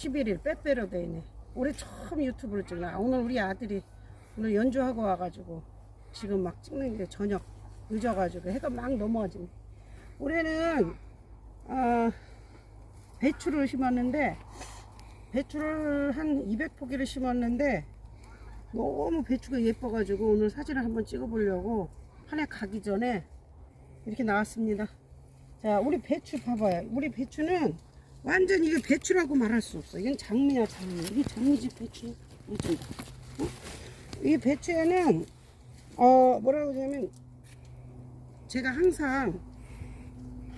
11일 빼빼로 데이네. 올해 처음 유튜브를 찍나. 오늘 우리 아들이 오늘 연주하고 와가지고 지금 막 찍는 게 저녁 늦어가지고 해가 막 넘어지네. 올해는 아, 배추를 심었는데 배추를 한 200포기를 심었는데 너무 배추가 예뻐가지고 오늘 사진을 한번 찍어보려고 한 해 가기 전에 이렇게 나왔습니다. 자, 우리 배추 봐봐요. 우리 배추는 완전 이게 배추라고 말할 수 없어. 이건 장미야, 장미. 이게 장미집 배추. 어? 이 배추에는 어 뭐라고 하냐면 제가 항상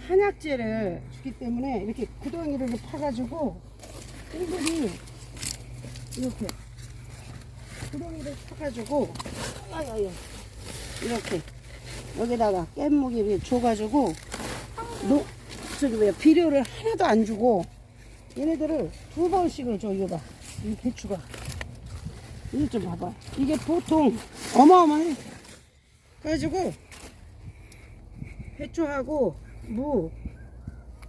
한약재를 주기 때문에 이렇게 구덩이를 파가지고 꿀들이 이렇게 구덩이를 파가지고 이렇게 여기다가 깻목이 줘가지고 노 저기 뭐야 비료를 하나도 안 주고 얘네들을 두 번씩을 줘 이거 봐이 배추가. 이거 좀 봐봐. 이게 보통 어마어마해. 그래가지고 배추하고 무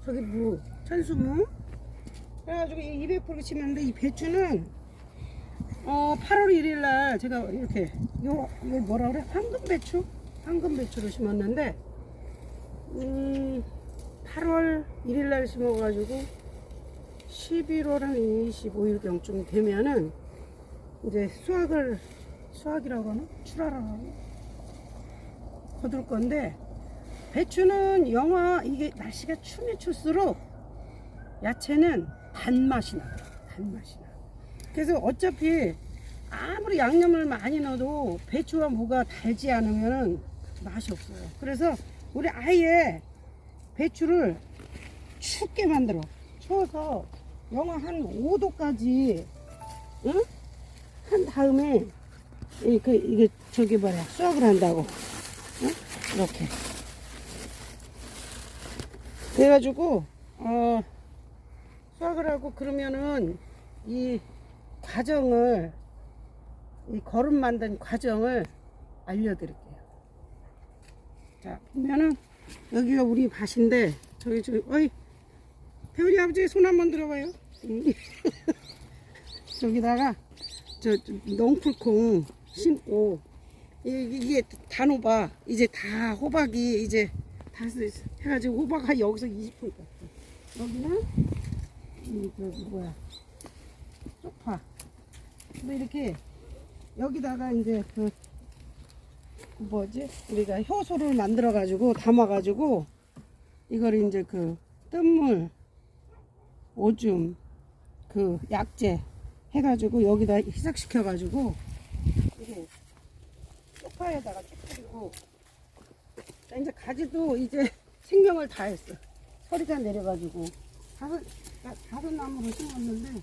저기 무 천수무. 그래가지고 이 200포를 치는데 이 배추는 어 8월 1일 날 제가 이렇게 요 이거 뭐라 그래? 황금 배추? 황금 배추를 심었는데 음 8월 1일 날 심어가지고 11월 한 25일경쯤 되면은 이제 수확을 수확이라고 하나? 출하라고 하나 거둘 건데 배추는 영하 이게 날씨가 추면 출수록 야채는 단맛이 나 단맛이 나 그래서 어차피 아무리 양념을 많이 넣어도 배추와 무가 달지 않으면 맛이 없어요. 그래서 우리 아예 배추를 춥게 만들어 추워서 영하 한 5도까지 응? 한 다음에 이, 그, 이게 저기 뭐야 수확을 한다고 응? 이렇게 그래가지고 어 수확을 하고 그러면은 이 과정을 이 거름 만든 과정을 알려드릴게요. 자 보면은 여기가 우리 밭인데 저기 저기 어이 태우리 아버지 손 한번 들어봐요. 음. 저기다가 저, 저 넝풀콩 심고 이- 이게 단호박 이제 다 호박이 이제 다 쓰- 해가지고 호박이 여기서 20포 있다. 여기는 이 저기 뭐야 쪽파. 근데 이렇게 여기다가 이제 그, 그 뭐지? 우리가 효소를 만들어 가지고 담아 가지고 이걸 이제 그 뜬물 오줌 그 약재 해가지고 여기다 희석시켜 가지고 이게 쪽파에다가 쭉 뿌리고. 자, 이제 가지도 이제 생명을 다했어. 서리가 내려가지고. 다섯 다- 다섯 나무를 심었는데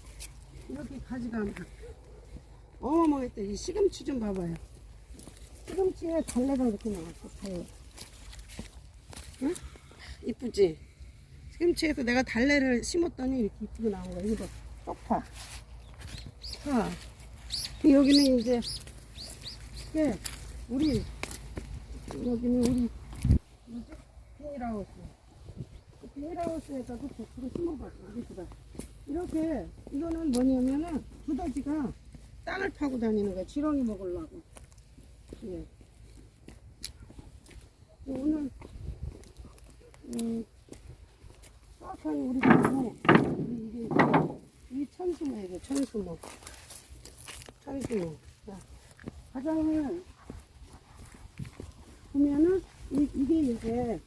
이렇게 가지가 막 어마어마했대 이 시금치 좀 봐봐요 시금치에 달래가 이렇게 나왔어 달래. 응? 이쁘지? 시금치에서 내가 달래를 심었더니 이렇게 이쁘게 나온 거야. 이거 봐. 쪽파. 파. 여기는 이제 이게 우리 여기는 우리 뭐지? 비닐하우스. 비닐하우스에다도 배추를 심어봤어 이쁘다. 이렇게 이거는 뭐냐면은 두더지가 땅을 파고 다니는 거야. 지렁이 먹으려고 예. 오늘 음, 수확한 우리 나무 이게 이 천수모 이게 천수모 천수모 자, 가장을 보면은 이, 이게 이제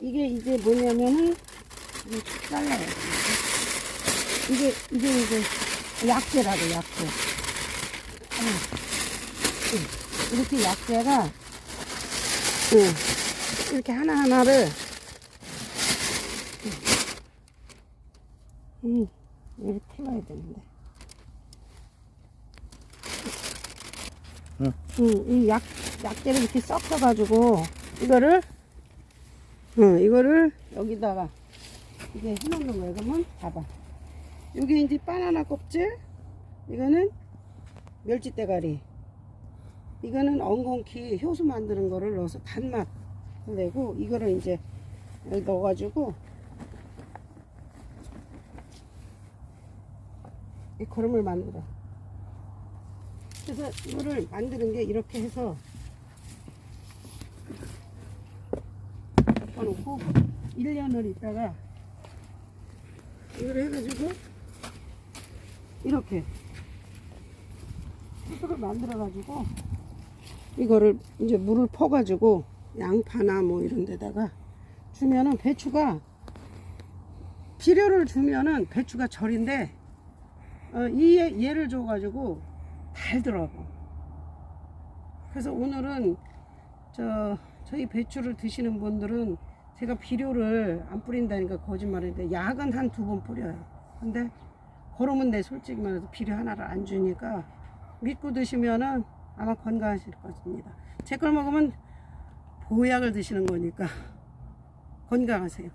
이게 이제 뭐냐면은 이렇게 잘라요 이게 이게 이제 약재라고 약재 응. 응. 이렇게 약재가 응. 이렇게 하나하나를 응. 이렇게 태워야 되는데 응. 응, 이 약, 약재를 이렇게 섞어가지고 이거를 응, 이거를 여기다가 이게 해놓는 거예요 그러면 봐봐 여기 이제 바나나 껍질 이거는 멸치 대가리 이거는 엉겅키 효소 만드는 거를 넣어서 단맛 내고 이거를 이제 넣어가지고 이 거름을 만들어. 그래서 이거를 만드는 게 이렇게 해서 덮어놓고 1년을 있다가 이걸 해가지고 이렇게 소스를 만들어가지고 이거를 이제 물을 퍼가지고 양파나 뭐 이런 데다가 주면은 배추가 비료를 주면은 배추가 절인데 어, 이 얘- 얘를 줘가지고 달더라고. 그래서 오늘은 저 저희 배추를 드시는 분들은 제가 비료를 안 뿌린다니까 거짓말인데 약은 한 두 번 뿌려요. 근데 거름은 내 솔직히 말해서 비료 하나를 안 주니까 믿고 드시면은 아마 건강하실 것입니다. 제 걸 먹으면 보약을 드시는 거니까 건강하세요.